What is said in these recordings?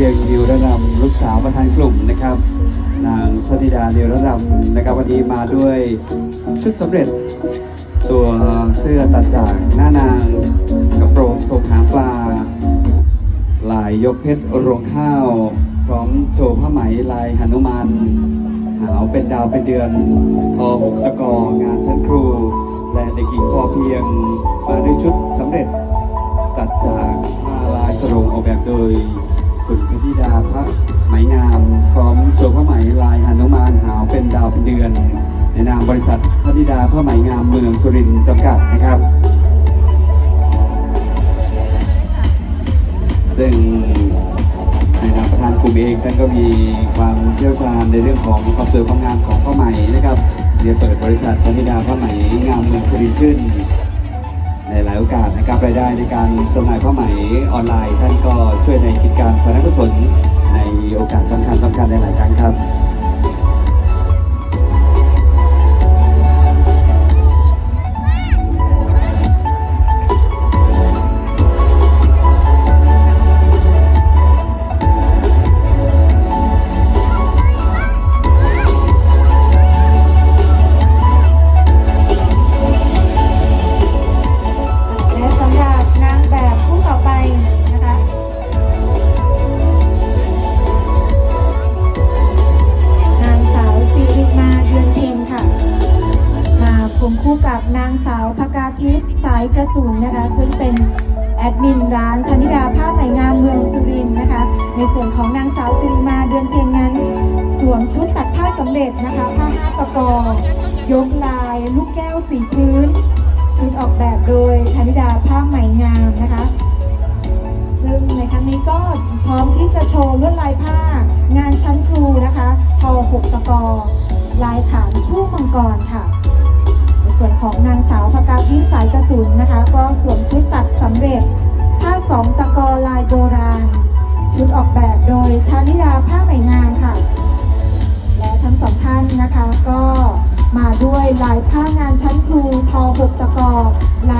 ียงดิวระรำลูกสาประธานกลุ่มนะครับ นางสติดาเนียรรำนะครับวันนี้มาด้วยชุดสำเร็จ ตัวเสื้อตัดจากหน้านางกระโปรงทรงหางปลา ลายยกเพชรรวงข้าว พร้อมโชว์ผ้าไหมลายหนุมานหาวเป็นดาวเป็นเดือนทอหกตะกองานชั้นครู และเด็กหญิงพอเพียงมาด้วยชุดสำเร็จ ตัดจากผ้าลายสรงออกแบบโดย คุณพธิดาพระไหมงามพร้อมโชว์ผ้าไหมลายหนุมานหาวเป็นดาวเป็นเดือน ในนามบริษัทพธิดาผ้าไหมงามเมืองสุรินทร์จำกัดนะครับ ซึ่งในนามประธานกลุ่มเองท่านก็มีความเชี่ยวชาญในเรื่องของความสวยความงามของผ้าไหมนะครับเดี๋ยวเปิดบริษัทพนิดาผ้าไหมงามเมืองสุรินทร์ขึ้น ในหลายโอกาสนะครับรายได้ในการจำหน่ายผ้าไหมออนไลน์ ท่านก็ช่วยในกิจการสาธารณกุศลในโอกาสสำคัญสำคัญในหลายครั้งครับ นะคะ ซึ่งเป็นแอดมินร้านธนิดาผ้าไหมงามเมืองสุรินทร์นะคะ ในส่วนของนางสาวสิริมาเดือนเพ็ญนั้น สวมชุดตัดผ้าสำเร็จนะคะ ผ้าห้าตะกอยกลาย ลูกแก้วสีพื้น ชุดออกแบบโดยธนิดาผ้าไหมงามนะคะ ซึ่งในครั้งนี้ก็พร้อมที่จะโชว์ลวดลายผ้า งานชั้นครูนะคะทอหกตะกอลายขานคู่มังกรค่ะ ส่วนของนางสาวพกาทิสายกระสุนนะคะ ก็สวมชุดตัดสำเร็จ ผ้าสองตะกอลายโบราณ ชุดออกแบบโดยธนิดาผ้าไหมงามค่ะ และทั้งสองท่านนะคะก็มาด้วยลายผ้างานชั้นครูทอหกตะกอลาย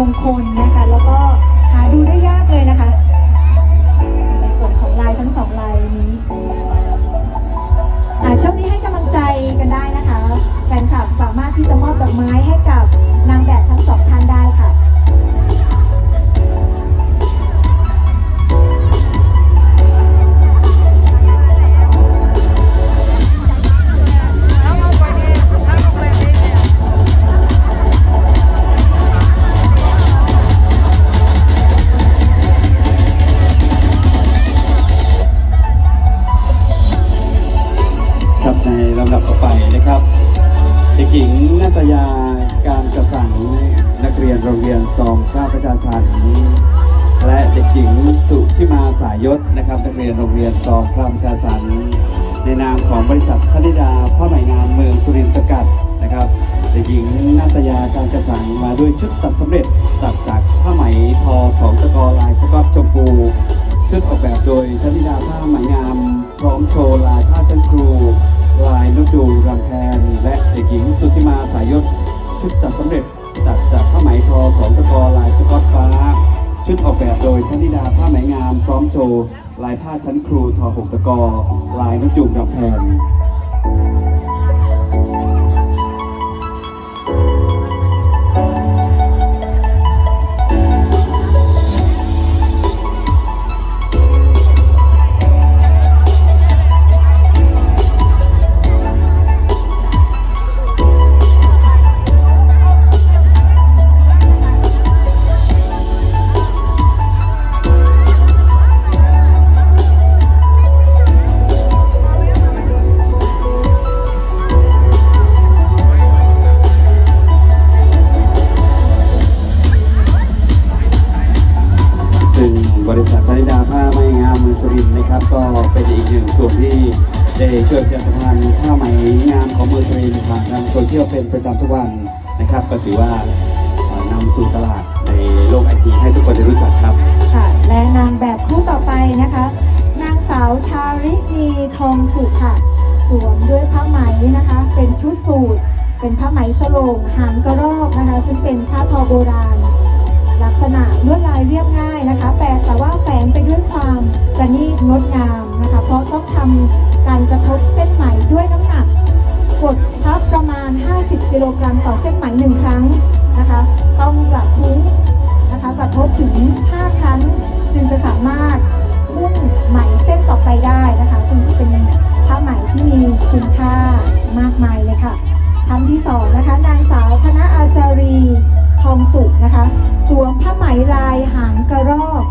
มงคลนะคะแล้วก็ ลำดับต่อไปนะครับเด็กหญิงนาตยาการกระสังนักเรียนโรงเรียนจอมเกล้าประชาสันและเด็กหญิงสุชิมาสายยศนะครับนักเรียนโรงเรียนจอมเกล้าประชาสันในนามของบริษัทธนิดาผ้าไหมงามเมืองสุรินทร์จกัดนะครับเด็กหญิงนาตยาการกระสังมาด้วยชุดตัดสำเร็จตัดจากผ้าไหมทอสองตะกอลายสก๊อตชมพูชุดออกแบบโดยธนิดาผ้าไหมงาม พร้อมโชว์ลายผ้าชั้นครู ลายนกยูงรำแพนและเด็กหญิงสุธิมาสายยศชุดตัดสำเร็จตัดจากผ้าไหมทอสองตะกอลายสก๊อตฟ้า ชุดออกแบบโดยพนิดาผ้าไหมงามพร้อมโชว์ลายผ้าชั้นครูทอหกตะกอลายนกยูงรำแพน ทางโซเชียลเป็นประจำทุกวันนะครับ ก็ถือว่านำสู่ตลาดในโลกไอทีให้ทุกคนได้รู้จักครับ ค่ะ และนางแบบคู่ต่อไปนะคะ นางสาวชารินีทองสุขค่ะ สวมด้วยผ้าไหมนะคะ เป็นชุดสูทเป็นผ้าไหมสโลงหางกระรอกนะคะ ซึ่งเป็นผ้าทอโบราณ ลักษณะลวดลายเรียบง่ายนะคะ แต่แต่ว่าแฝงไปด้วยความประณีตงดงามนะคะ เพราะต้องทำ โลกรัมต่อเส้นไหมหนึ่งครั้งนะคะ ต้องกระทุ้งนะคะกระทบถึง 5 ครั้ง จึงจะสามารถพุ่งไหมเส้นต่อไปได้นะคะจึงเป็นผ้าไหมที่มีคุณค่ามากมายเลยค่ะท่านที่สองนะคะนางสาวธนอาจารีทองสุขนะคะสวมผ้าไหมลายหางกระรอก